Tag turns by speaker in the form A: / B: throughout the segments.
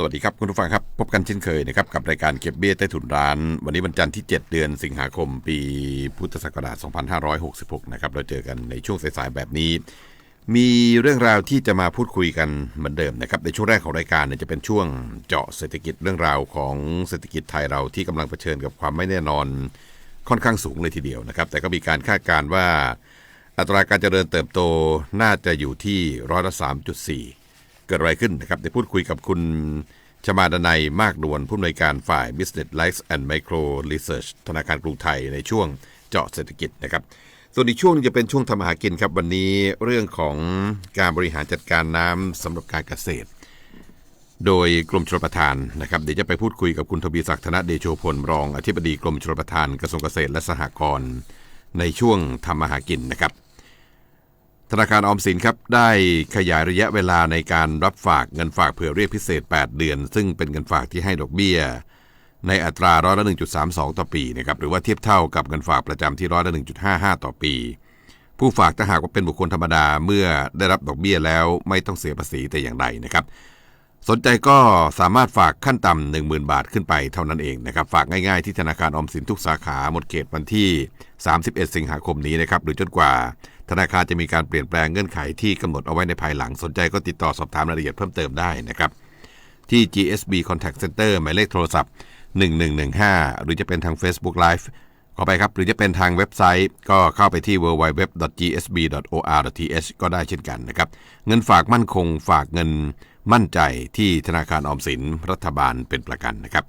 A: สวัสดีครับคุณผู้ฟังครับ พบกันเช่นเคยนะครับกับรายการเก็บเบี้ยใต้ถุนร้าน วันนี้วันจันทร์ที่ 7 เดือนสิงหาคม ปีพุทธศักราช 2566 นะครับเราเจอกันในช่วงสายๆแบบนี้ มีเรื่องราวที่จะมาพูดคุยกันเหมือนเดิมนะครับในช่วงแรกของรายการเนี่ยจะเป็นช่วงเจาะเศรษฐกิจเรื่องราวของเศรษฐกิจไทยเราที่กำลังเผชิญกับความไม่แน่นอนค่อนข้างสูงเลยทีเดียวนะครับ แต่ก็มีการคาดการณ์ว่า อัตราการเจริญเติบโตน่าจะอยู่ที่ร้อยละสามจุดสี่ เกิดอะไรขึ้นนะครับได้พูดคุยกับคุณชมาดนัยมากนวลผู้อำนวยการฝ่าย Business Life and Micro Research ธนาคารกรุงไทยในช่วงเจาะเศรษฐกิจนะครับ ส่วนอีกช่วงจะเป็นช่วงทำมาหากินครับ วันนี้เรื่องของการบริหารจัดการน้ำสำหรับการเกษตร โดยกรมชลประทานนะครับ เดี๋ยวจะไปพูดคุยกับคุณทวีศักดิ์ธนเดโชพลรอง อธิบดีกรมชลประทานกระทรวงเกษตรและสหกรณ์ในช่วงทำมาหากินนะครับ ธนาคารออมสินครับได้ขยายระยะเวลาในการรับฝากเงินฝากเผื่อเรียกพิเศษ 8 เดือน ซึ่งเป็นเงินฝากที่ให้ดอกเบี้ย ในอัตราร้อยละ 1.32 ต่อปีนะครับหรือว่าเทียบเท่ากับเงินฝากประจำที่ร้อยละ 1.55 ต่อปี ผู้ฝากถ้าหากว่าเป็นบุคคลธรรมดาเมื่อได้รับดอกเบี้ยแล้วไม่ต้องเสียภาษีแต่อย่างใดนะครับ สนใจก็สามารถฝากขั้นต่ำ10,000 บาทขึ้นไปเท่านั้นเองนะครับฝากง่ายๆที่ธนาคารออมสินทุกสาขาหมดเขตวันที่ 31 สิงหาคมนี้นะครับหรือจนกว่า ธนาคารจะมีการเปลี่ยนแปลงเงื่อนไขที่กำหนดเอาไว้ในภายหลังสนใจก็ติดต่อสอบถามรายละเอียดเพิ่มเติมได้นะครับ ที่ GSB Contact Center หมายเลขโทรศัพท์ 1115 หรือจะเป็นทาง Facebook Live ขอไปครับ หรือจะเป็นทางเว็บไซต์ก็เข้าไปที่ www.gsb.or.th ก็ได้เช่นกันนะครับ เงินฝากมั่นคงฝากเงินมั่นใจที่ธนาคารออมสินรัฐบาลเป็นประกันนะครับ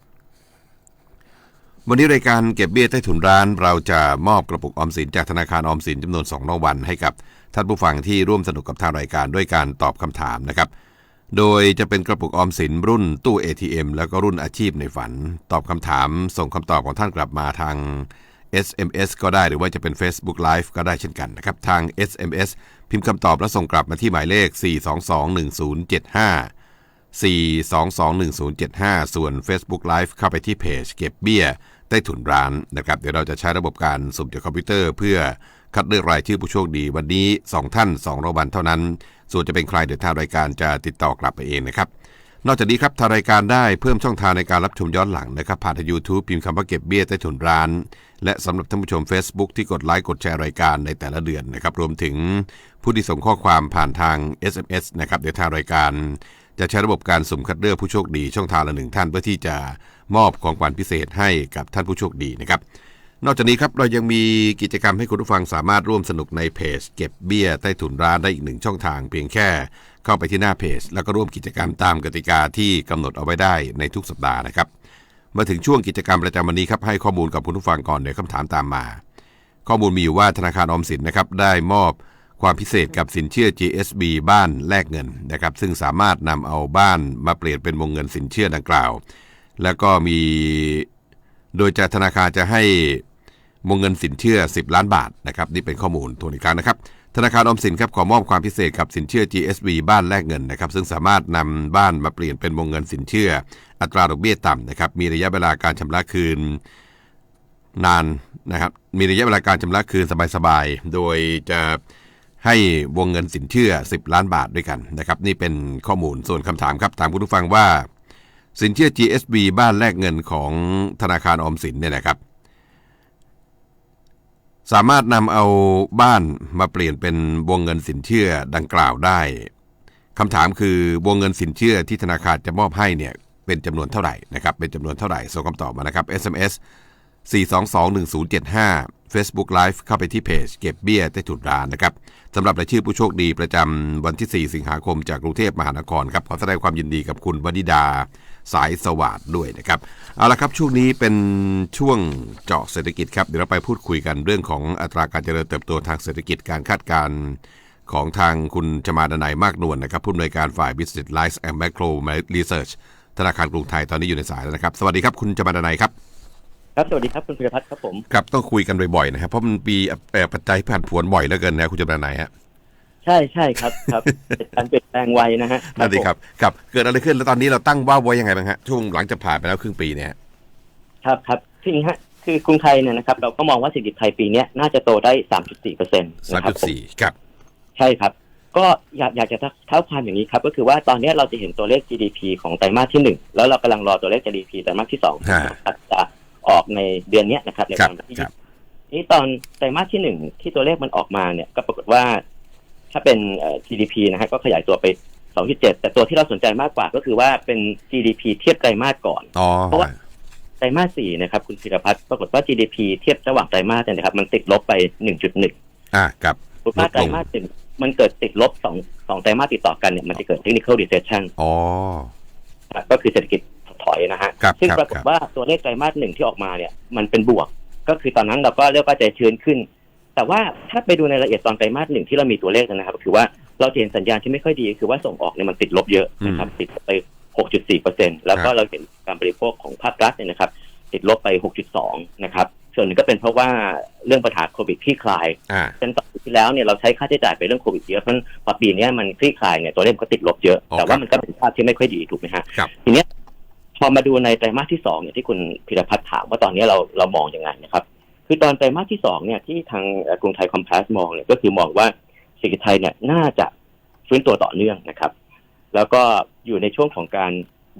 A: วันนี้รายการเก็บเบี้ยใต้ถุนร้าน เราจะมอบกระปุกออมสินจากธนาคารออมสินจำนวน2รางวัลให้กับท่านผู้ฟังที่ร่วมสนุกกับทางรายการด้วยการตอบคำถามนะครับ โดยจะเป็นกระปุกออมสินรุ่นตู้ ATM แล้วก็รุ่นอาชีพในฝัน ตอบคำถาม ส่งคำตอบของท่านกลับมาทาง SMS ก็ได้หรือว่าจะเป็น Facebook Live ก็ได้เช่นกันนะครับ ทาง SMS พิมพ์คำตอบแล้วส่งกลับมาที่หมายเลข 4221075 4221075 ส่วน Facebook Live เข้าไปที่เพจเก็บเบี้ย ใต้ถุนร้านนะครับ เดี๋ยวเราจะใช้ระบบการสุ่มจากคอมพิวเตอร์เพื่อคัดเลือกรายชื่อผู้โชคดีวันนี้ 2 ท่าน2รางวัลเท่านั้น ส่วนจะเป็นใครเดี๋ยวทางรายการจะติดต่อกลับไปเองนะครับ นอกจากนี้ครับทางรายการได้เพิ่มช่องทางในการรับชมย้อนหลังนะครับผ่านทาง YouTube พิมพ์คำว่าเก็บเบี้ยใต้ถุนร้าน และสำหรับท่านผู้ชม Facebook ที่กดไลค์กดแชร์รายการในแต่ละเดือนนะครับรวมถึงผู้ที่ส่งข้อความผ่านทาง SMS นะครับเดี๋ยวทางรายการ จะใช้ระบบการสุ่มคัดเลือกผู้โชคดีช่องทางละหนึ่งท่านเพื่อที่จะมอบของขวัญพิเศษให้กับท่านผู้โชคดีนะครับ นอกจากนี้ครับเรายังมีกิจกรรมให้คุณผู้ฟังสามารถร่วมสนุกในเพจ เก็บเบี้ยใต้ถุนร้านได้อีกหนึ่งช่องทาง เพียงแค่เข้าไปที่หน้าเพจ แล้วก็ร่วมกิจกรรมตามกติกาที่กำหนดเอาไว้ได้ในทุกสัปดาห์นะครับ มาถึงช่วงกิจกรรมประจำวันนี้ครับให้ข้อมูลกับคุณผู้ฟังก่อนเดี๋ยวคำถามตามมา ข้อมูลมีอยู่ว่าธนาคารออมสินนะครับได้มอบ ความพิเศษกับสินเชื่อ GSB บ้านแลกเงินนะครับ ซึ่งสามารถนำเอาบ้านมาเปลี่ยนเป็นวงเงินสินเชื่อดังกล่าว แล้วก็มีโดยจะธนาคารจะให้วงเงินสินเชื่อ 10 ล้านบาทนะครับนี่เป็นข้อมูลทวนอีกครั้งนะครับ ธนาคารออมสินครับขอมอบความพิเศษกับสินเชื่อ GSB บ้านแลกเงินนะครับ ซึ่งสามารถนำบ้านมาเปลี่ยนเป็นวงเงินสินเชื่อ อัตราดอกเบี้ยต่ำนะครับมีระยะเวลาการชำระคืนนานนะครับมีระยะเวลาการชำระคืนสบายๆโดยจะ ให้วงเงินสินเชื่อ 10 ล้านบาทด้วยกันนะครับนี่เป็นข้อมูลส่วนคำถามครับถามคุณผู้ฟังว่า สินเชื่อ GSB บ้านแลกเงินของธนาคารออมสินเนี่ยนะครับ สามารถนำเอาบ้านมาเปลี่ยนเป็นวงเงินสินเชื่อดังกล่าวได้คำถามคือวงเงินสินเชื่อที่ธนาคารจะมอบให้เนี่ยเป็นจำนวนเท่าไหร่นะครับเป็นจำนวนเท่าไหร่ส่งคำตอบมานะครับ SMS 4221075 Facebook Live เข้าไปที่เพจเก็บเบี้ยใต้ถุนร้านนะครับสำหรับรายชื่อผู้โชคดีประจำวันที่ 4 สิงหาคมจากกรุงเทพมหานครครับขอแสดงความยินดีกับคุณวนิดาสายสวัสดด้วยนะครับเอาละครับช่วงนี้เป็นช่วงเจาะเศรษฐกิจครับเดี๋ยวเราไปพูดคุยกันเรื่องของอัตราการเจริญเติบโตทางเศรษฐกิจการคาดการณ์ของทางคุณจมาดนายมากนวลนะครับผู้อำนวยการฝ่าย Business Life and Macro Research ธนาคารกรุงไทยตอนนี้อยู่ในสายแล้วนะครับ สวัสดีครับคุณจมาดนายครับ
B: ครับสวัสดีครับคุณพิรพัฒน์ครับผม
A: ครับต้องคุยกันบ่อยๆนะครับเพราะมันปีเอ่อปัจจัยผ่านผวนบ่อยเหลือเกินนะคุณจำนายฮะ
B: ใช่ใช่ครับครับเป็นการเปลี่ยนแปลงไวนะฮะ
A: นั่นดีครับครับ เกิดอะไรขึ้นแล้วตอนนี้เราตั้งว่าไว้ยังไงบ้างฮะช่วงหลังจากผ่านไปแล้วครึ่งปีเนี่ย
B: ครับครับที่นี้ฮะคือกรุงไทยเนี่ยนะครับ เราก็มองว่าเศรษฐกิจไทยปีเนี้ยน่าจะโตได้3.4เปอร์เซ็นต์
A: สาม
B: นะครั
A: จุ
B: บ
A: ด
B: ผม
A: สี่ครับ
B: ใช่ครับ ก็อยากอยากจะเท้าความอย่างนี้ครับ ก็คือว่าตอนนี้เราจะเห็นตัวเลข GDP ของไตรมาสที่หนึ่งแล้วเรากำลังรอตัวเลข GDP ไตรมาสที่สอง
A: ฮะ
B: นะครับจะ ออกในเดือนเนี้ยนะครับใน
A: ครับ
B: วันที่
A: ครับ
B: นี่ตอนไตรมาสที่หนึ่งที่ตัวเลขมันออกมาเนี่ย ก็ปรากฏว่า ถ้าเป็นเอ่อ GDP นะฮะก็ขยายตัวไป 2.7 แต่ตัวที่เราสนใจมากกว่าก็คือว่าเป็น GDP เทียบไตรมาสก่อน
A: อ๋อ
B: เพราะว่าไตรมาสสี่นะครับ คุณธีรพัฒน์ปรากฏว่า GDP เทียบระหว่างไตรมาสเนี่ยนะครับ มันติดลบไป 1.1
A: อ่าครับ
B: ปรากฏว่า
A: ลดลง
B: ไตรมาสหนึ่งมันเกิดติดลบสองสองไตรมาสติดต่อกันเนี่ยมันจะเกิด technical recession
A: อ๋อ
B: ครับก็คือเศรษฐกิจ
A: ครับ
B: ซึ่ง
A: ครับ
B: ปรากฏ
A: ครับ
B: ว่าตัวเลขไตรมาสหนึ่งที่ออกมาเนี่ยมันเป็นบวก ก็คือตอนนั้นเราก็เรียกว่าใจชื้นขึ้น แต่ว่าถ้าไปดูในรายละเอียดตอนไตรมาสหนึ่งที่เรามีตัวเลขนะครับ คือว่าเราจะเห็นสัญญาณที่ไม่ค่อยดี คือว่าส่งออกเนี่ยมันติดลบเยอะนะครับติดไป 6.4เปอร์เซ็นแล้วก็เราเห็นการบริโภคของภาครัฐเนี่ยนะครับ ติดลบไป 6.2 นะครับส่วนหนึ่งก็เป็นเพราะว่าเรื่องปัญหาโควิดคลี่คลาย
A: อ่า
B: เช่นตอนปีที่แล้วเนี่ยเราใช้ค่าใช้จ่ายไปเรื่องโควิดเยอะเพราะฉะนั้นพอปีเนี้ยมันคลี่คลายเนี่ยตัวเลขมันก็ติดลบเยอะ
A: อ๋อ
B: แต่ว่า
A: ครับ
B: มันก็เป็นภาพที่ไม่ค่อยดีถูกไหมฮะ
A: ครับ
B: ทีเนี้ย พอมาดูในไตรมาสที่สองเนี่ยที่คุณพิรพัฒน์ถามว่าตอนนี้เราเรามองยังไงนะครับ คือตอนไตรมาสที่สองเนี่ยที่ทางเอ่อกรุงไทยคอมเพลสมองเนี่ยก็คือมองว่าเศรษฐกิจไทยเนี่ยน่าจะฟื้นตัวต่อเนื่องนะครับ แล้วก็อยู่ในช่วงของการ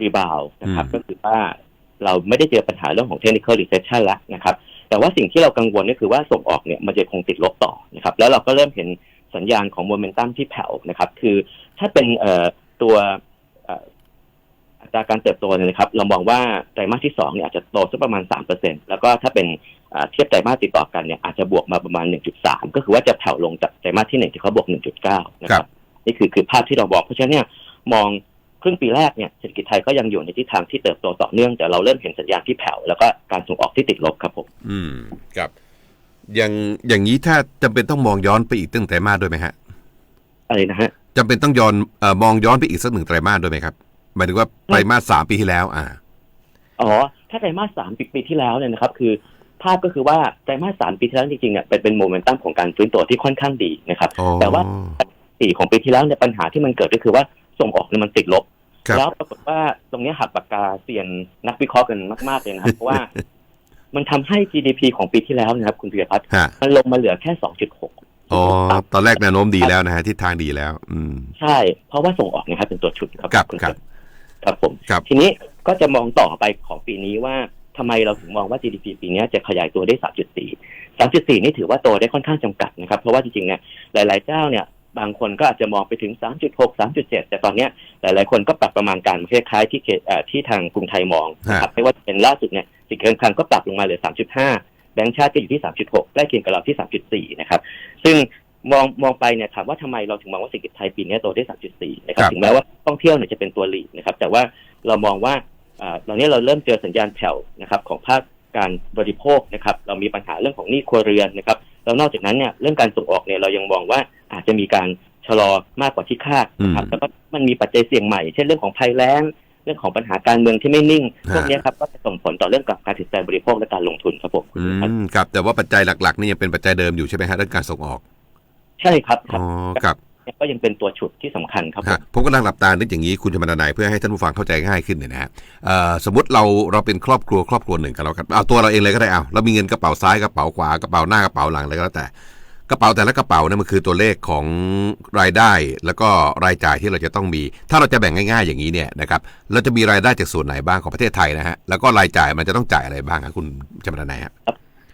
B: รีบาวนะครับ
A: อืม
B: ก็คือว่าเราไม่ได้เจอปัญหาเรื่องของ technical recession แล้วนะครับ แต่ว่าสิ่งที่เรากังวลก็คือว่าส่งออกเนี่ยมันจะคงติดลบต่อนะครับ แล้วเราก็เริ่มเห็นสัญญาณของโมเมนตัมที่แผ่วนะครับ คือถ้าเป็นเอ่อตัวเอ่อ อัตราการเติบโตเนี่ยนะครับเรามองว่าไตรมาสที่สองเนี่ยอาจจะโตสักประมาณสามเปอร์เซ็นแล้วก็ถ้าเป็นเอ่อเทียบไตรมาสติดต่อกันเนี่ยอาจจะบวกมาประมาณหนึ่งจุดสามก็คือว่าจะแผ่วลงจากไตรมาสที่หนึ่งที่เขาบวกหนึ่งจุดเก้านะค
A: ครั
B: รับบนี่คือคือภาพที่เราบอกเพราะฉะนั้นเนี่ยมองครึ่งปีแรกเนี่ยเศรษฐกิจไทยก็ยังอยู่ในทิศทางที่เติบโตต่อเนื่องแต่เราเริ่มเห็นสัญญาณที่แผ่วแล้วก็การส่งออกที่ติดลบครับผม
A: อืมครับอย่างอย่างนี้ถ้าจำเป็นต้องมองย้อนไปอีกตั้งไตรมาสด้วยไหมฮะ
B: อะไรนะฮะ
A: จำเป็นต้องย้อนเอ่อมองย้อนไปอีกสักหนึ่งไตรมาสด้วยไหมครับ หมายถึงว่าไตรมาสสามปีที่แล้ว อ่า
B: อ๋อถ้าไตรมาสสามปีปีที่แล้วเนี่ยนะครับ คือภาพก็คือว่าไตรมาสสามปีที่แล้วจริงๆเนี่ยเป็นเป็นโมเมนตัมของการฟื้นตัวที่ค่อนข้างดีนะครับ
A: อ๋อ
B: แต่ว่าสี่ของปีที่แล้วเนี่ยปัญหาที่มันเกิดก็คือว่าส่งออกเนี่ยมันติดลบ
A: ครับ
B: แล้วปรากฏว่าตรงเนี้ยหักปากกาเซียนนักวิเคราะห์กันมากๆเลยนะครับเพราะว่ามันทำให้ GDP ของปีที่แล้วนะครับ คุณพิรพัฒน์
A: ฮะ
B: มันลงมาเหลือแค่2.6
A: อ๋อ ตอนแรกแนวโน้มดีแล้วนะฮะทิศทางดีแล้ว อืม
B: ใช่ เพราะว่าส่งออกนะครับเป็นตัวชุดครับ
A: ครับ
B: ณ
A: ครับ
B: ครับผม
A: ครับ
B: ทีนี้ก็จะมองต่อไปของปีนี้ว่าทำไมเราถึงมองว่า GDP ปีนี้จะขยายตัวได้ 3.4 3.4 นี่ถือว่าโตได้ค่อนข้างจำกัดนะครับ เพราะว่าจริงๆเนี่ยหลายๆเจ้าเนี่ยบางคนก็อาจจะมองไปถึง 3.6 3.7 แต่ตอนเนี้ยหลายๆ คนก็ปรับประมาณการคล้ายๆที่เคเอ่อที่ทางกรุงไทยมองนะครับไม่ว่าจะเป็นล่าสุดเนี่ยสิงคโปร์ก็ปรับลงมาเหลือ 3.5 แบงก์ชาติจะอยู่ที่ 3.6 ใกล้เคียงกับเราที่ 3.4 นะครับ ซึ่ง มองมองไปเนี่ยถามว่าทำไมเราถึงมองว่าเศรษฐกิจไทยปีนี้โตได้ 3.4 นะครับ ถึงแม้ว่าท่องเที่ยวเนี่ยจะเป็นตัวหลีดนะครับ แต่ว่าเรามองว่าอ่าตอนนี้เราเริ่มเจอสัญญาณแผ่วนะครับของภาคการบริโภคนะครับ เรามีปัญหาเรื่องของหนี้ครัวเรือนนะครับ แล้วนอกจากนั้นเนี่ยเรื่องการส่งออกเนี่ยเรายังมองว่าอาจจะมีการชะลอมากกว่าที่คาดนะครับ แล้วก็มันมีปัจจัยเสี่ยงใหม่ เช่นเรื่องของภัยแล้ง เรื่องของปัญหาการเมืองที่ไม่นิ่ง พวกเนี้ยครับก็จะส่งผลต่อเรื่องกับการตัดสินใจบริโภคและการลงทุนครับผม
A: อืมครับ แต่ว่าปัจจัยหลักๆนี่ยังเป็นปัจจัยเดิมอยู่ใช่ไหมฮะเรื่องการส่งออก
B: ใช่ครับครั
A: อ๋
B: บ
A: อครับ
B: ก็ยังเป็นตัวฉุดที่สำคัญครับผม
A: ฮะผมกำลังหลับตานึกอย่างนี้คุณชมานายเพื่อให้ท่านผู้ฟังเข้าใจง่ายขึ้นเนี่ยนะฮะเอ่อสมมติเราเราเป็นครอบครัวครอบครัวหนึ่งกันแล้วกันเอาตัวเราเองเลยก็ได้เอาเรามีเงินกระเป๋าซ้ายกระเป๋าขวากระเป๋าหน้ากระเป๋าหลังอะไรก็แล้วแต่กระเป๋าแต่ละกระเป๋าเนี่ยมันคือตัวเลขของรายได้ แล้วก็รายจ่ายที่เราจะต้องมี ถ้าเราจะแบ่งง่าย ๆ อย่างนี้เนี่ยนะครับเราจะมีรายได้จากส่วนไหนบ้างของประเทศไทยนะฮะแล้วก็รายจ่ายมันจะต้องจ่ายอะไรบ้างครับคุณชมานายฮะ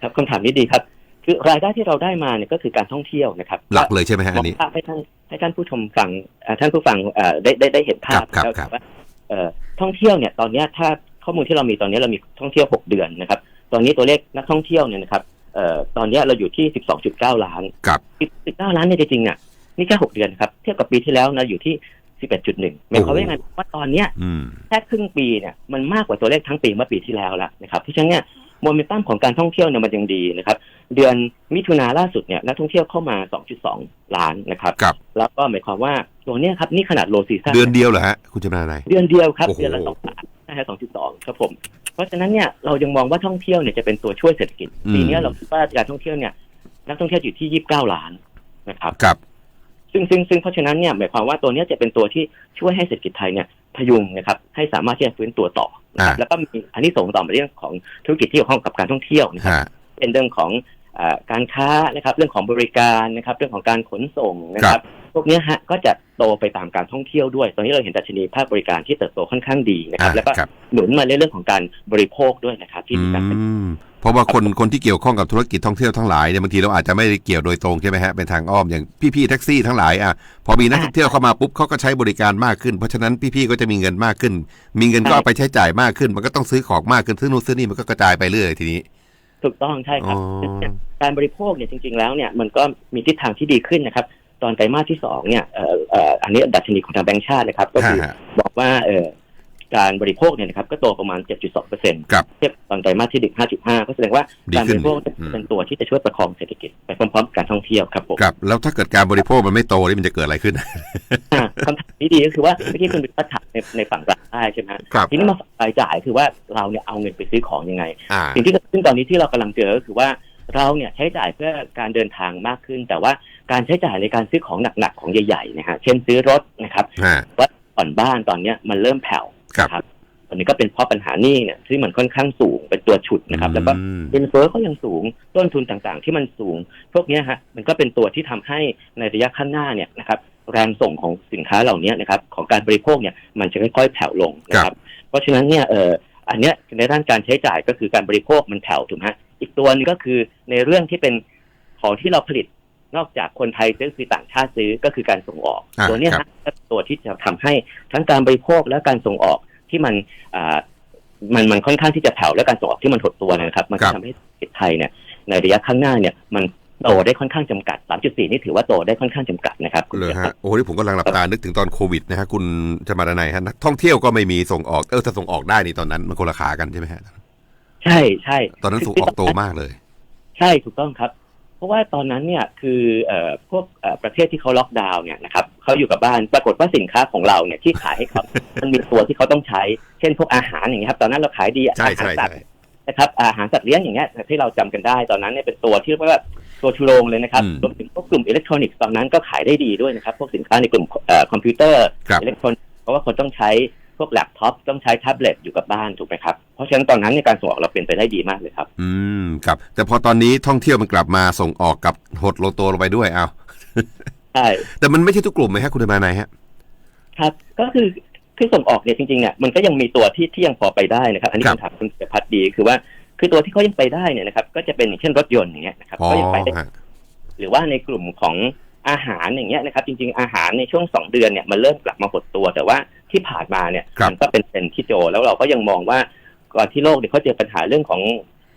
B: ครับคำถามนี้ดีครับ คือรายได้ที่เราได้มาเนี่ยก็คือการท่องเที่ยวนะครับ
A: หลักเลยใช่ไหมฮะ
B: ม
A: อั
B: อนง
A: นี้
B: ภาพให้ท่านให้ท่านผู้ชมฟังอ่าท่านผู้ฟังเอ่อได้ได้ได้เห็นภาพ
A: ครับ
B: แล้ว
A: ครับ
B: ว่าเอ่อท่องเที่ยวเนี่ยตอนเนี้ยถ้าข้อมูลที่เรามีตอนนี้เรามีท่องเที่ยว 6 เดือนนะครับ ตอนนี้ตัวเลขนักท่องเที่ยวเนี่ยนะครับเอ่อตอนเนี้ยเราอยู่ที่ 12.9 ล้าน
A: ครับ
B: 19ล้านเนี่ยจริงๆเนี่ยนี่แค่6เดือนครับเทียบกับปีที่แล้วนะอยู่ที่ 11.1หมายความว่ายังไงว่าตอนเนี้ย
A: อืม
B: แค่ครึ่งปีเนี่ยมันมากกว่าตัวเลขทั้งปีเมื่อปีที่แล้วแล้วนะครับเพราะฉะนั้นเนี่ย โมเมนตัมของการท่องเที่ยวเนี่ยมันยังดีนะครับ เดือนมิถุนาล่าสุดเนี่ยนักท่องเที่ยวเข้ามา 2.2 ล้านนะครับ
A: ครับ
B: แล้วก็หมายความว่าตัวเนี้ยครับนี่ขนาดโลซีซั่น
A: เดือนเดียวเหรอฮะคุณชมานาย
B: เดือนเดียวครับ
A: โอ้โห
B: เดือนละสองล้านนะฮะ2.2ครับผม เพราะฉะนั้นเนี่ยเรายังมองว่าท่องเที่ยวเนี่ยจะเป็นตัวช่วยเศรษฐกิจปีเนี้ยเราคิดว่าการท่องเที่ยวเนี่ยนักท่องเที่ยวอยู่ที่ 29 ล้านนะครับ
A: ครับ
B: ซึ่งซึ่งซึ่งเพราะฉะนั้นเนี่ยหมายความว่าตัวเนี้ยจะเป็นตัวที่ช่วยให้เศรษฐกิจไทยเนี่ย พยุงนะครับให้สามารถที่จะฟื้นตัวต่อนะครับ
A: อ่า
B: แล้วก็มีอันนี้ส่งส์ต่อมาเรื่องของธุรกิจที่เกี่ยวข้องกับการท่องเที่ยวนะครับ
A: ฮะ
B: เป็นเรื่องของอ่า การค้านะครับ เรื่องของบริการนะครับ เรื่องของการขนส่งนะครับ พวกเนี้ยฮะก็จะโตไปตามการท่องเที่ยวด้วย ตอนนี้เราเห็นดัชนีภาคบริการที่เติบโตค่อนข้างดีนะครับ แล้วก็
A: ครับ
B: หนุนมาในเรื่องของการบริโภคด้วยนะครับ ที่มีการ
A: อืมเพราะว่าคนคนที่เกี่ยวข้องกับธุรกิจท่องเที่ยวทั้งหลายเนี่ยบางทีเราอาจจะไม่ได้เกี่ยวโดยตรงใช่ไหมฮะเป็นทางอ้อมอย่างพี่ๆแท็กซี่ทั้งหลายอะพอมีนักท่องเที่ยวเข้ามาปุ๊บเขาก็ใช้บริการมากขึ้น เพราะฉะนั้นพี่ๆก็จะมีเงินมากขึ้น มีเงินก็เอาไปใช้จ่ายมากขึ้น มันก็ต้องซื้อของมากขึ้นซื้อนู่นซื้อนี่มันก็กระจายไปเรื่อยทีนี้
B: ถูกต้องใช่ครับ
A: อ๋อ
B: การบริโภคเนี่ยจริง ๆแล้วเนี่ยมันก็มีทิศทางที่ดีขึ้นนะครับ ตอนไตรมาสที่สองเนี่ยเอ่อเอ่ออันนี้ดัชนีของทางแบงก์ชาตินะครับ ก็คือ
A: ฮะ
B: บอกว่าเอ่อ การบริโภคเนี่ยนะครับก็โตประมาณ 7.2เปอร์เซ็นต์
A: ครับ
B: เทียบตอนไตรมาสที่หนึ่ง5.5 ก็แสดงว่า
A: ดี
B: การ
A: ขึ้
B: บ
A: น
B: ริโภค
A: อืม
B: เป็นตัวที่จะช่วยประคองเศรษฐกิจไปพร้อมๆกับการท่องเที่ยวครับผม
A: ครับ แล้วถ้าเกิดการบริโภคมันไม่โตนี่มันจะเกิดอะไรขึ้น
B: อะคำถามที่ดีก็คือว่าเมื่อกี้คุณบิ๊กถามในในฝั่งรายได้ใช่ไหมฮะ
A: ครับ
B: ทีนี้มาฝั่งรายจ่ายคือว่าเราเนี่ยเอาเงินไปซื้อของยังไง
A: อ่า
B: สิ่งที่เกิดขึ้นตอนนี้ที่เรากำลังเจอก็คือว่าเราเนี่ยใช้จ่ายเพื่อการเดินทางมากขึ้น แต่ว่าการใช้จ่ายในการซื้อของหนักๆของใหญ่ๆนะฮะเช่นซื้อรถนะครับ
A: ฮะ
B: ว่าผ่อนบ้านตอนเนี้ยมันเริ่มแผ่ว
A: ครับ
B: นะตอนนี้ก็เป็นเพราะปัญหาหนี้เนี่ยที่มันค่อนข้างสูงเป็นตัวฉุดนะครับ แล้วก็
A: อืม
B: เงินเฟ้อก็ยังสูงต้นทุนต่างๆ ที่มันสูง พวกเนี้ยฮะมันก็เป็นตัวที่ทำให้ในระยะข้างหน้าเนี่ยนะครับแรงส่งของสินค้าเหล่านี้นะครับของการบริโภคเนี่ยมันจะค่อยๆแผ่วลงนะครับ เพราะฉะนั้นเนี่ยเอออันเนี้ยในด้านการใช้จ่ายก็คือการบริโภคมันแผ่วถูกไหมฮะอีกตัวหนึงก็คือในเรื่องที่เป็นของที่เราผลิตนอกจากคนไทยซื้อคือต่างชาติซื้อก็คือการส่งออก
A: อ่า
B: ตัวเนี้ย
A: ครั
B: ฮะ
A: บ
B: ก็ตัวที่จะทำให้ทั้งการบริโภคและการส่งออก ที่มันอ่ามันมันค่อนข้างที่จะแผ่วและการส่งออกที่มันหดตัวนะครับ มัน
A: ครั
B: จะ
A: บ
B: ทำให้เศรษฐกิจไทยเนี่ยในระยะข้างหน้าเนี่ยมันโตได้ค่อนข้างจำกัด 3.4 นี่ถือว่าโตได้ค่อนข้างจำกัดนะครับคุณ
A: เลย
B: เจี๊ยบ
A: ฮะ โอ้โหนี่ผมกำลังหลับตานึกถึงตอนโควิดนะฮะคุณจะมาดานายฮะนักท่องเที่ยวก็ไม่มีส่งออก เออถ้าส่งออกได้นี่ตอนนั้นมันคนละขากันใช่ไหมฮะ
B: ใช่ใช่
A: ตอนนั้นส่งออกโตมากเลย
B: ใช่ถูกต้องครับ เพราะว่าตอนนั้นเนี่ยคือเอ่อพวกเอ่อประเทศที่เขาล็อกดาวน์เนี่ยนะครับเขาอยู่กับบ้านปรากฏว่าสินค้าของเราเนี่ยที่ขายให้เขามันมีตัวที่เขาต้องใช้ เช่นพวกอาหารอย่างเงี้ยครับ ตอนนั้นเราขายดี
A: ใช่
B: อาหาร
A: ใช่
B: สัต
A: ใช่
B: ว์นะครับอาหารสัตว์เลี้ยงอย่างเงี้ยที่เราจำกันได้ตอนนั้นเนี่ยเป็นตัวที่เรียกว่าตัวชูโรงเลยนะครับ
A: อืม
B: รวมถึงพวกกลุ่มอิเล็กทรอนิกส์ตอนนั้นก็ขายได้ดีด้วยนะครับ พวกสินค้าในกลุ่มเอ่อคอมพิวเตอร์
A: ครับ
B: อิเล็กทรอนิกส์เพราะว่าคนต้องใช้ พวกแล็ปท็อปต้องใช้แท็บเล็ตอยู่กับบ้านถูกไหมครับ เพราะฉะนั้นตอนนั้นในยการส่งออกเราเป็นไปได้ดีมากเลยครับ
A: อืมครับ แต่พอตอนนี้ท่องเที่ยวมันกลับมาส่งออกกับหดโลงโตลงไปด้วยเอา
B: ใช่
A: แต่มันไม่ใช่ทุกกลุ่มไหมฮะคุณธมานายฮะ
B: ครับ ก็คือคือส่งออกเนี่ยจริงๆเนี่ยมันก็ยังมีตัวที่ที่ยังพอไปได้นะครับ อันนี้
A: ครับ
B: คำถามคุณเสพัฒน์ดีคือว่าคือตัวที่เขายังไปได้เนี่ยนะครับ ก็จะเป็นอย่างเช่นรถยนต์อย่างเงี้ยนะครับ
A: อ๋อ
B: ก็ยังไปได้
A: ฮะ
B: หรือว่าในกลุ่มของอาหารอย่างเงี้ยนะครับ จริง ๆอาหารในช่วงสองเดือนเนี่ยมันเริ่มกลับมาหดตัวแต่ว่า ที่ผ่านมาเนี่ย
A: ครับ
B: มัก็เป็นเทรนด์ที่โจแล้วเราก็ยังมองว่าก่อนที่โลกเนี่ยเขาเจอปัญหาเรื่องของ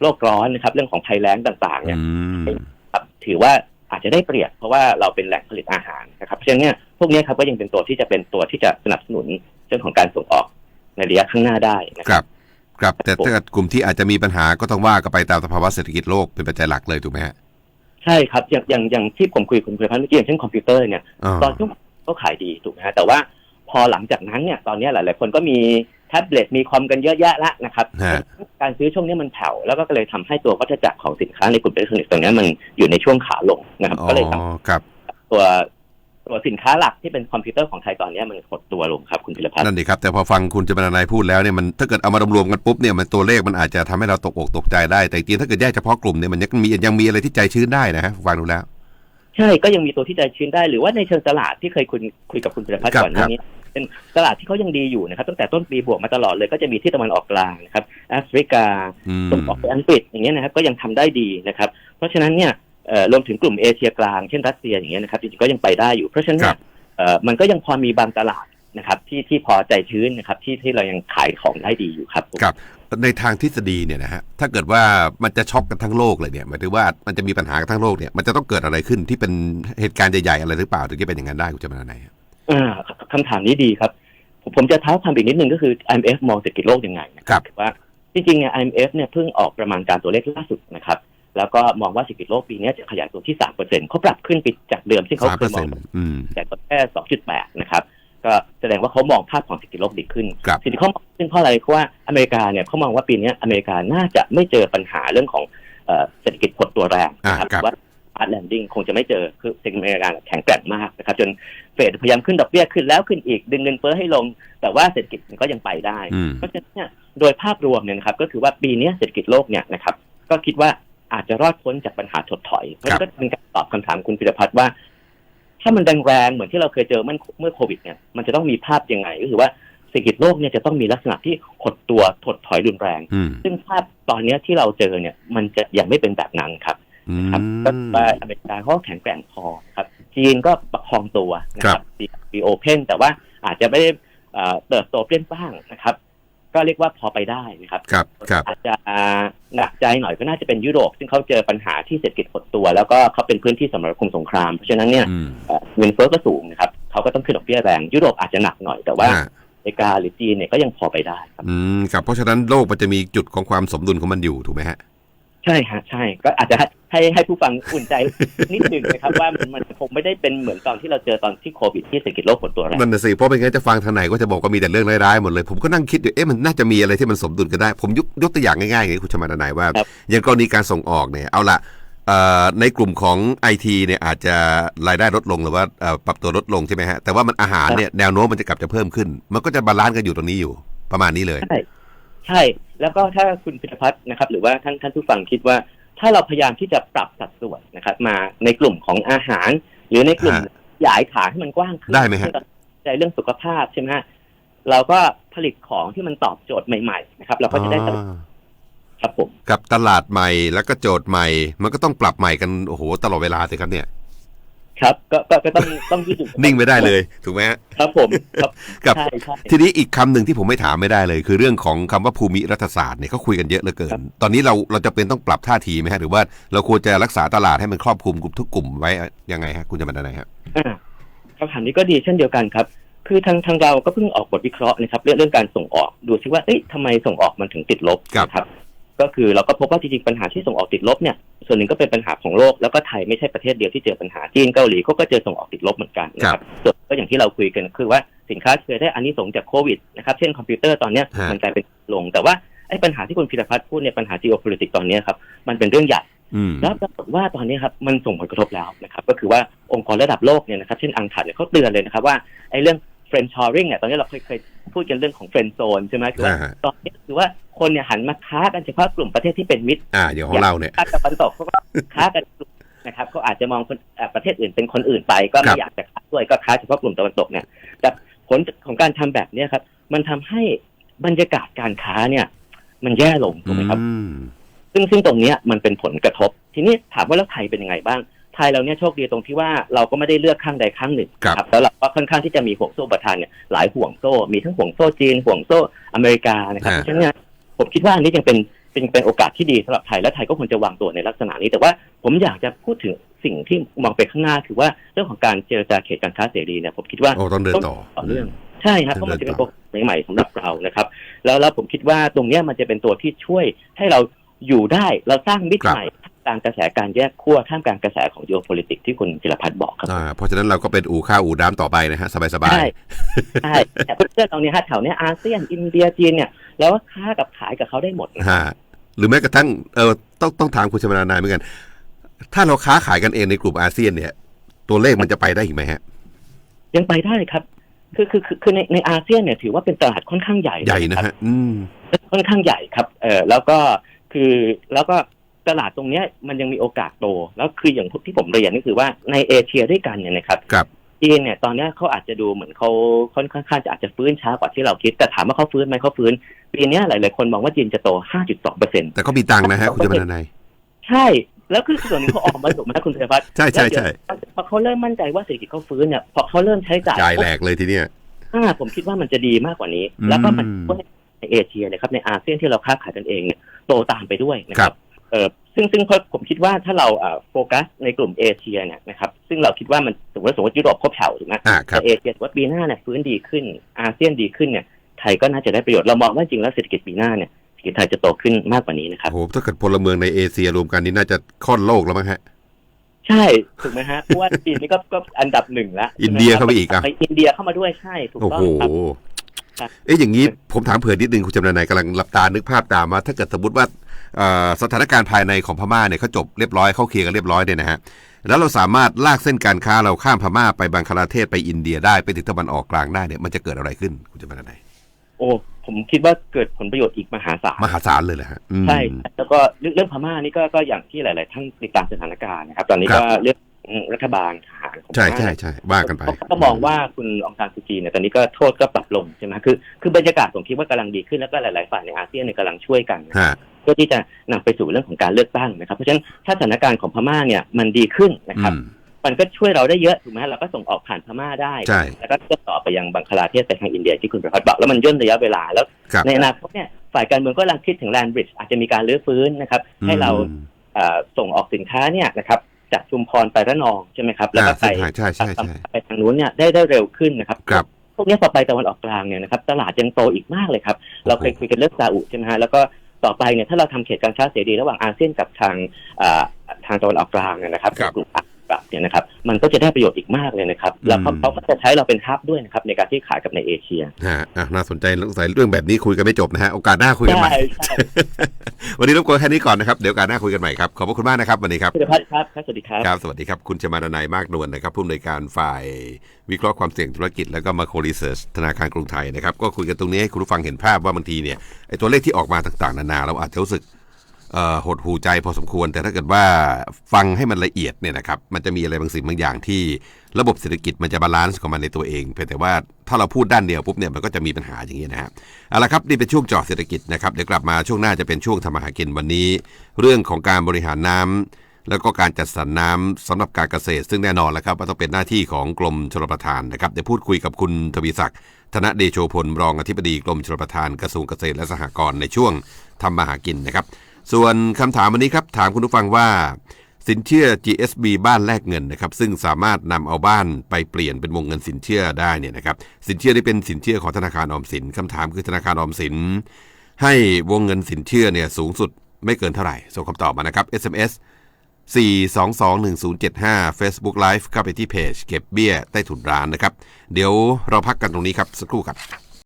B: โลกร้อนนะครับ เรื่องของภัยแล้งต่างๆเนี่ย
A: อืม
B: ครับถือว่าอาจจะได้เปรียบเพราะว่าเราเป็นแหล่งผลิตอาหารนะครับเพราะฉะนั้นเนี่ยพวกเนี้ยครับก็ยังเป็นตัวที่จะเป็นตัวที่จะสนับสนุนเรื่องของการส่งออกในระยะข้างหน้าได้นะ
A: ค
B: ครับ
A: รับ ครับ แต่ถ้าเกิดกลุ่มที่อาจจะมีปัญหาก็ต้องว่ากันไปตามสภาวะเศรษฐกิจโลกเป็นปัจจัยหลักเลยถูกไหมฮะ
B: ใช่ครับอย่างอย่างอย่างที่ผมคุยกับคุณเพลพันธ์เมื่อกี้อย่างเช่นคอมพิวเตอร์เนี่ย
A: อ๋อ
B: ตอนช่วงก็ขายดีถูกไหมฮะแต่ว่า พอหลังจากนั้นเนี่ยตอนเนี้ยหลาย ๆ คนก็มีแท็บเล็ตมีคอมกันเยอะแยะละนะครับ
A: ฮะ
B: การซื้อช่วงนี้มันแผ่วแล้วก็เลยทำให้ตัววัฏจักรของสินค้าในกลุ่มอิเล็กทรอนิกส์ตรงเนี้ยมันอยู่ในช่วงขาลงนะครับ
A: อ๋อ
B: ก็เลยทำ
A: ครับ
B: ตัวตัวสินค้าหลักที่เป็นคอมพิวเตอร์ของไทยตอนเนี้ยมันหดตัวลงครับคุณพิรพัฒน์
A: นั่นดีครับแต่พอฟังคุณจะมานายพูดแล้วเนี่ยมันถ้าเกิดเอามารวมๆกันปุ๊บเนี่ยมันตัวเลขมันอาจจะทำให้เราตกอกตกใจได้แต่จริงๆถ้าเกิดแยกเฉพาะกลุ่มเนี่ยมันยังมียังมีอะไรที่ใจชื้นได้นะฮะฟังดูแล้ว
B: ใช่ก็ยังมีตัวที่ใจชื้นได้หรือว่าในเชิงตลาดที่เคยคุยคุยกับคุณพิรพัฒน์
A: ครับ
B: ก่อนหน้านี้ เป็นตลาดที่เขายังดีอยู่นะครับตั้งแต่ต้นปีบวกมาตลอดเลยก็จะมีที่ตะวันออกกลางนะครับแอฟริกา
A: อืม
B: ส่งออกไปอังกฤษอย่างเงี้ยนะครับก็ยังทำได้ดีนะครับเพราะฉะนั้นเนี่ยเอ่อรวมถึงกลุ่มเอเชียกลางเช่นรัสเซียอย่างเงี้ยนะครับจริงๆก็ยังไปได้อยู่ เพราะฉะนั้น
A: ครั
B: เนี่ย
A: บ
B: เอ่อมันก็ยังพอมีบางตลาดนะครับที่ที่พอใจชื้นนะครับที่ที่เรายังขายของได้ดีอยู่ครับผม
A: ครับ ในทางทฤษฎีเนี่ยนะฮะถ้าเกิดว่ามันจะช็อกกันทั้งโลกเลยเนี่ยหมายถึงว่ามันจะมีปัญหากันทั้งโลกเนี่ยมันจะต้องเกิดอะไรขึ้นที่เป็นเหตุการณ์ใหญ่ๆอะไรหรือเปล่าถึงจะเป็นอย่างนั้นได้คุณจะมานายฮะ
B: อ่าคำถามนี้ดีครับผมผมจะเท้าความอีกนิดนึงก็คือ IMF มองเศรษฐกิจโลกยังไงนะค
A: ครั
B: รับว่าจริงๆเนี่ย IMF เนี่ยเพิ่งออกประมาณการตัวเลขล่าสุดนะครับ แล้วก็มองว่าเศรษฐกิจโลกปีนี้จะขยายตัวที่สามเปอร์เซ็นเขาปรับขึ้นไปจากเดิมที่เขา
A: สาม
B: เค
A: เปอยร์
B: ม
A: เซ็
B: อนง
A: ต์อืม
B: แต่ก็แค่สองจุดแปดนะครับ ก็แสดงว่าเขามองภาพของเศรษฐกิจโลกดีขึ้น
A: ครับ
B: สิ่งที่เขามองขึ้นเพราะอะไรเพราะว่าอเมริกาเนี่ยเขามองว่าปีนี้อเมริกาน่าจะไม่เจอปัญหาเรื่องของเอ่อเศรษฐกิจหดตัวแรงนะครับ
A: อ่า ครับ
B: ว่า hard landing คงจะไม่เจอคือเศรษฐกิจอเมริกาแข็งแกร่งมากนะครับ จนเฟดพยายามขึ้นดอกเบี้ยขึ้นแล้วขึ้นอีกดึงเงินเฟ้อให้ลง แต่ว่าเศรษฐกิจมันก็ยังไปได้
A: อืม
B: เพราะฉะนั้นเนี่ยโดยภาพรวมเนี่ยนะครับก็คือว่าปีนี้เศรษฐกิจโลกเนี่ยนะครับก็คิดว่าอาจจะรอดพ้นจากปัญหาถดถอยเพราะฉะนั้นก็เป็นการตอบคำถามคุณพิรพัฒน์ว่า ถ้ามันแรงๆเหมือนที่เราเคยเจอเมื่อเมื่อโควิดเนี่ยมันจะต้องมีภาพยังไงก็คือว่าเศรษฐกิจโลกเนี่ยจะต้องมีลักษณะที่หดตัวถดถอยรุนแรง
A: อืม
B: ซึ่งภาพตอนเนี้ยที่เราเจอเนี่ย มันจะยังไม่เป็นแบบนั้นครับ
A: อื
B: ครับก็
A: ม
B: ว่าอเมริกาเขาก็แข็งแกร่งพอครับ จีนก็ประคองตัวนะครับมีโอเพนแต่ว่าอาจจะไม่ได้เอ่อเติบโตเปรี้ยงป้างนะครับ ก็เรียกว่าพอไปได้นะครับ
A: ครับครับ
B: อาจจะหนักใจหน่อยก็น่าจะเป็นยุโรป ซึ่งเขาเจอปัญหาที่เศรษฐกิจหดตัว แล้วก็เขาเป็นพื้นที่สำหรับคุมสงคราม เพราะฉะนั้นเนี่ย
A: อืม
B: เอ่อเงินเฟ้อก็สูงนะครับเขาก็ต้องขึ้นดอกเบี้ยแรง ยุโรปอาจจะหนักหน่อยแต่ว่า
A: อ่า
B: อเมริกาหรือจีนเนี่ยก็ยังพอไปได้ครับ
A: อืมครับเพราะฉะนั้นโลกมันจะมีจุดของความสมดุลของมันอยู่ถูกไหมฮะ
B: ใช่ฮะใช่ก็อาจจะให้ให้ให้ผู้ฟังอุ่นใจนิดหนึ่งนะครับ ว่ามันมันคงไม่ได้เป็นเหมือนตอนที่เราเจอตอนที่โควิดที่เศรษฐกิจโลกหดตัวแรง
A: นั่นน่ะสิเพราะไม่งั้นจะฟังทางไหนก็จะบอกว่ามีแต่เรื่องร้ายๆหมดเลย ผมก็นั่งคิดอยู่เอ๊ะมันน่าจะมีอะไรที่มันสมดุลกันได้ ผมยกยกตัวอย่างง่ายๆอย่างนี้คุณชมาดานายว่า
B: ครับ
A: อย่างกรณีการส่งออกเนี่ยเอาละเอ่อในกลุ่มของไอทีเนี่ยอาจจะรายได้ลดลงหรือว่าเอ่อปรับตัวลดลงใช่ไหมฮะแต่ว่ามันอาหารเนี่ยแนวโน้มมันจะกลับจะเพิ่มขึ้น มันก็จะบาลานซ์กันอยู่ตรงนี้อยู่ประมาณนี้เลย
B: ใช่ ใช่ แล้วก็ถ้าคุณพิรพัฒน์นะครับ หรือว่าท่านท่านผู้ฟังคิดว่า ถ้าเราพยายามที่จะปรับสัดส่วนนะครับ มาในกลุ่มของอาหาร หรือในกลุ่ม
A: ฮะ
B: ขยายฐานให้มันกว้างขึ้น
A: ได้ไหมฮะ
B: เพื่อใจเรื่องสุขภาพใช่ไหมฮะเราก็ผลิตของที่มันตอบโจทย์ใหม่ๆนะครับ เราก็จะได้ตลาด
A: อ่า
B: ครับผม
A: กับตลาดใหม่แล้วก็โจทย์ใหม่ มันก็ต้องปรับใหม่กันโอ้โหตลอดเวลาสิครับเนี่ย
B: ครับก็ก็ก็ต้องต้องยืดหยุ่น
A: นิ่งไม่ได้เลย ถูกไหมฮะ
B: ครับผมครับ
A: กับ
B: ใช่ใช่
A: ทีนี้อีกคำหนึ่งที่ผมไม่ถามไม่ได้เลย คือเรื่องของคำว่าภูมิรัฐศาสตร์เนี่ยเขาคุยกันเยอะเหลือเกิ
B: ครั
A: น
B: บ
A: ตอนนี้เราเราจะเป็นต้องปรับท่าทีไหมฮะหรือว่าเราควรจะรักษาตลาดให้มันครอบคลุมกลุ่มทุกกลุ่มไว้ยังไงฮะคุณจะมาไหนฮะ
B: อ่าคำถามนี้ก็ดีเช่นเดียวกันครับ คือทางทางเราก็เพิ่งออกบทวิเคราะห์นะครับเรื่องเรื่องการส่งออกดูซิว่าเอ๊ะทำไมส่งออกมันถึงติดลบ
A: ครับ
B: นะครับ ก็คือเราก็พบว่าจริงๆปัญหาที่ส่งออกติดลบเนี่ยส่วนหนึ่งก็เป็นปัญหาของโลกแล้วก็ไทยไม่ใช่ประเทศเดียวที่เจอปัญหาจีนเกาหลีเขาก็เจอส่งออกติดลบเหมือนกันนะครับส่วนก็อย่างที่เราคุยกันคือว่าสินค้าเคยได้อันนี้ส่งส์จากโควิดนะครับเช่นคอมพิวเตอร์ตอนเนี้ย
A: ฮะ
B: มันกลายเป็นลง แต่ว่าไอ้ปัญหาที่คุณพิรพัฒน์พูดเนี่ยปัญหา geopolitics ตอนเนี้ยครับมันเป็นเรื่องใหญ่
A: อืม
B: แล้วปรากฏว่าตอนนี้ครับมันส่งผลกระทบแล้วนะครับ ก็คือว่าองค์กรระดับโลกเนี่ยนะครับเช่นอังถัดเนี่ยเขาเตือนเลยนะครับว่าไอ้เรื่อง friend shoring เนี่ยตอนนี้เราเคยเคยพูดกันเรื่องของ friend zone ใช่ไหมคือว่า
A: อ่าฮะ
B: ตอนนี้คือว่าคนเนี่ยหันมาค้ากันเฉพาะกลุ่มประเทศที่เป็นมิตร
A: อ่าอย่างของเราเนี่ย
B: ค้าตะวันตกเขาก็ค้ากันนะครับเขาอาจจะมองคนเอ่อประเทศอื่นเป็นคนอื่นไป ก็
A: ครั
B: ไม่
A: บ
B: อยากจะค้าด้วยก็ค้าเฉพาะกลุ่มตะวันตกเนี่ยแต่ผลของการทำแบบเนี้ยครับ มันทำให้บรรยากาศการค้าเนี่ย มันแย่ลงถูกไหมครับ
A: อืม
B: ซึ่งซึ่งตรงเนี้ยมันเป็นผลกระทบ ทีนี้ถามว่าแล้วไทยเป็นยังไงบ้างไทยเราเนี่ยโชคดีตรงที่ว่าเราก็ไม่ได้เลือกข้างใดข้างหนึ่ง
A: ครับ
B: แล้วเราก็ค่อนข้างที่จะมีห่วงโซ่ประทานเนี่ยหลายห่วงโซ่มีทั้งห่วงโซ่จีนห่วงโซ่อเมริกานะครับ
A: ฮะ
B: เพราะฉะนั้นเนี่ยผมคิดว่าอันนี้ยังเป็นเป็นเป็นโอกาสที่ดีสำหรับไทยและไทยก็ควรจะวางตัวในลักษณะนี้ แต่ว่าผมอยากจะพูดถึงสิ่งที่มองไปข้างหน้าคือว่าเรื่องของการเจรจาเขตการค้าเสรีเนี่ยผมคิดว่า
A: โอ้ต้องเดินต่อ
B: ต่อเรื่องใช่ครับเพ
A: ต้อ
B: ราะ
A: งเดิ
B: มัน
A: น
B: จะ
A: ต่
B: เป็
A: อ
B: นโอกาสใหม่ๆสำหรับเรานะครับ แล้วแล้วผมคิดว่าตรงเนี้ยมันจะเป็นตัวที่ช่วยให้เราอยู่ได้เราสร้างมิตร
A: ครับ
B: ใหม่ ท่ามกลางกระแสการแยกขั้วท่ามกลางกระแสของ geopolitics ที่คุณจิรพัฒน์บอกครับ
A: อ่าเพราะฉะนั้นเราก็เป็นอู่ข้าวอู่น้ำต่อไปนะฮะ สบายสบาย
B: ใช่ใช่แต่เพื่อนๆเราเนี่ยฮะแถวเนี้ยอาเซียนอินเดียจีนเนี่ยแล้วก็ค้ากับขายกับเขาได้หมดนะ
A: ฮะหรือแม้กระทั่งเออต้องต้องถามคุณชมานานายเหมือนกัน ถ้าเราค้าขายกันเองในกลุ่มอาเซียนเนี่ย ตัวเลขมันจะไปได้อีกไหมฮะ
B: ยังไปได้ครับคือคือคือคือในในอาเซียนเนี่ยถือว่าเป็นตลาดค่อนข้างใหญ่
A: ใหญ่นะ
B: ครับ
A: ฮะอืม
B: ค่อนข้างใหญ่ครับ เออแล้วก็คือแล้วก็ ตลาดตรงเนี้ยมันยังมีโอกาสโต แล้วคืออย่างที่ผมเรียนก็คือว่าในเอเชียด้วยกันเนี่ยนะครับ
A: ครับ
B: จีนเนี่ยตอนเนี้ยเขาอาจจะดูเหมือนเขาค่อนข้างจะอาจจะฟื้นช้ากว่าที่เราคิด แต่ถามว่าเขาฟื้นไหมเขาฟื้น ปีเนี้ยหลาย ๆ คนมองว่าจีนจะโต 5.2เปอร์เซ็นต์
A: แต่ก็มีตังค์นะฮะคุณชมานาย
B: ใช่ แล้วคือส่วนหนึงเขาออกมาถูกไหมคุณเทพัฒน์
A: ใช่ใช่ใช่
B: แล้วเดี๋ยวพอเขาเริ่มมั่นใจว่าเศรษฐกิจเขาฟื้นเนี่ยพอเขาเริ่มใช้จ่าย
A: จ่ายแหลกเลยทีเนี้ย
B: อ่าผมคิดว่ามันจะดีมากกว่านี้
A: อืม
B: แล้วก็มันช่วยให้ในเอเชียนะครับในอาเซียนที่เราค้าขายกันเองเนี่ยโตตามไปด้วยนะค
A: ครั
B: รับบ เออซึ่งซึ่งพอผมคิดว่าถ้าเราเอ่อโฟกัสในกลุ่มเอเชียเนี่ยนะครับซึ่งเราคิดว่ามันสมมติว่าสมมติยุโรปครบแถวถูกไหม
A: อ่าครั
B: แต่
A: บ
B: เอเชียถือว่าปีหน้าเนี่ยฟื้นดีขึ้นอาเซียนดีขึ้นเนี่ยไทยก็น่าจะได้ประโยชน์เรามองว่าจริงแล้วเศรษฐกิจปีหน้าเนี่ยเศรษฐกิจไทยจะโตขึ้นมากกว่านี้นะครับ
A: โอ้โหถ้าเกิดพลเมืองในเอเชียรวมกันนี่น่าจะค่อนโลกแล้วมั้งฮะ
B: ใช่ถูกไหมฮะเพราะว่าจีนนี่ก็ก็อันดับหนึ่งแล้ว
A: อินเดียเข้าไปอีกอะ
B: อินเดียเข้ามาด้วยใช่ถูก
A: โอ้
B: ต้อง
A: โห
B: ครับครับ
A: เอ๊ะอย่างนี้ผมถามเผื่อนิดนึงคุณจำนายกำลังหลับตานึกภาพตามว่าถ้าเกิดสมมติว่าเอ่อ สถานการณ์ภายในของพม่าเนี่ยเขาจบเรียบร้อยเข้าเคลียร์กันเรียบร้อยเนี่ยนะฮะแล้วเราสามารถลากเส้นการค้าเราข้ามพม่าไปบังคลาเทศไปอินเดียได้ไปถึงตะวันออกกลางได้เนี่ยมันจะเกิดอะไรขึ้นคุณจำนาย
B: โอ้ผผมคิดว่าเกิดผลประโยชน์อีกมหาศาล
A: มหาศาลเลยแหละฮะอืม
B: ใช่แล้วก็เรื่องเรื่องพม่านี่ก็ก็อย่างที่หลาย ๆ ท่านติดตามสถานการณ์นะครับ ตอนนี้
A: ครับ
B: ก็เรื่อง รัฐบาลทหารของพ
A: ใช่
B: ม่า
A: ใช่ใช่ว่ากันไป
B: เขาก็มองว่าคุณองซานซูจีเนี่ยตอนนี้ก็โทษก็ปรับลงใช่ไหมคือคือบรรยากาศผมคิดว่ากำลังดีขึ้นแล้วก็หลาย ๆ ฝ่ายในอาเซียนเนี่ยกำลังช่วยกันนะ
A: ฮะ
B: เพื่อที่จะนำไปสู่เรื่องของการเลือกตั้งนะครับ เพราะฉะนั้นถ้าสถานการณ์ของพม่าเนี่ยมันดีขึ้นนะครับ
A: อืม
B: มันก็ช่วยเราได้เยอะถูกไหมเราก็ส่งออกผ่านพม่าได้
A: ใช่
B: แล้วก็เชื่อมต่อไปยังบังคลาเทศไปทางอินเดียที่คุณประพัฒน์บอกแล้วมันย่นระยะเวลาแล้ว
A: ครับ
B: ในอนาคตเนี่ยฝ่ายการเมืองก็กำลังคิดถึงแลนบริดจ์อาจจะมีการรื้อฟื้นนะครับ ให้เรา
A: อืม
B: เอ่อส่งออกสินค้าเนี่ยนะครับ จากชุมพรไประนองใช่ไหมครับแล้วก็
A: อ่า
B: ไป
A: เส้นทางใช่ใช่ใช่
B: ไปทางนู้นเนี่ยได้ได้เร็วขึ้นนะครับ
A: ครับ
B: พวกนี้พอไปตะวันออกกลางเนี่ยนะครับตลาดยังโตอีกมากเลยครับ เราเคยคุยกันเรื่องซาอุใช่ไหมฮะแล้วก็ต่อไปเนี่ยถ้าเราทำเขตการค้าเสรีระหว่างอาเซียนกับทางเอ่อทางตะวันออกกลางเนี่ยนะครับ
A: ครับ
B: กลุ่ม อาหรับเนี่ยนะครับมันก็จะได้ประโยชน์อีกมากเลยนะครับ แล้วเขา
A: อืม
B: เขาก็จะใช้เราเป็นฮับด้วยนะครับในการที่ขายกับในเอเชีย
A: ฮะอะน่าสนใจสงสัยเรื่องแบบนี้คุยกันไม่จบนะฮะโอกาสหน้าคุยกันใหม่
B: ใช่ใช่
A: วันนี้รบกวนแค่นี้ก่อนนะครับเดี๋ยวโอกาสหน้าคุยกันใหม่ครับขอบพระคุณมากนะครับวันนี้ครับ
B: คุณพัฒน์ครับครับสวัสดีครับ
A: ครับสวัสดีครับคุณชมาดนายมากนวลนะครับผู้อำนวยการฝ่ายวิเคราะห์ความเสี่ยงธุรกิจแล้วก็มาโครีเซิร์ชธนาคารกรุงไทยนะครับก็คุยกันตรงนี้ให้คุณผู้ฟังเห็นภาพว่าบางทีเนี่ยไอ้ตัวเลขที่ออกมาต่างๆนานาเราอาจจะรู้สึกเอ่อ หดหูใจพอสมควร แต่ถ้าเกิดว่าฟังให้มันละเอียดเนี่ยนะครับมันจะมีอะไรบางสิ่งบางอย่างที่ระบบเศรษฐกิจมันจะบาลานซ์ของมันในตัวเองเพียงแต่ว่าถ้าเราพูดด้านเดียวปุ๊บเนี่ยมันก็จะมีปัญหาอย่างนี้นะฮะเอาละครับนี่เป็นช่วงเจาะเศรษฐกิจนะครับเดี๋ยวกลับมาช่วงหน้าจะเป็นช่วงทำมาหากินวันนี้ เรื่องของการบริหารน้ำแล้วก็การจัดสรรน้ำสำหรับการเกษตร ซึ่งแน่นอนแล้วครับว่าต้องเป็นหน้าที่ของกรมชลประทานนะครับเดี๋ยวพูดคุยกับคุณทวีศักดิ์ธนเดโชพลรองอธิบดีกรมชลประทานกระทรวงเกษตรและสหกรณ์ในช่วงทำมาหากินนะครับ ส่วนคำถามวันนี้ครับถามคุณผู้ฟังว่า สินเชื่อ GSB บ้านแลกเงินนะครับซึ่งสามารถนำเอาบ้านไปเปลี่ยนเป็นวงเงินสินเชื่อได้เนี่ยนะครับสินเชื่อที่เป็นสินเชื่อของธนาคารออมสินคำถามคือธนาคารออมสิน ให้วงเงินสินเชื่อเนี่ยสูงสุดไม่เกินเท่าไหร่ส่งคำตอบมานะครับ SMS 4221075 Facebook Live เข้าไปที่เพจเก็บเบี้ยใต้ถุนร้านนะครับ เดี๋ยวเราพักกันตรงนี้ครับ สักครู่ครับ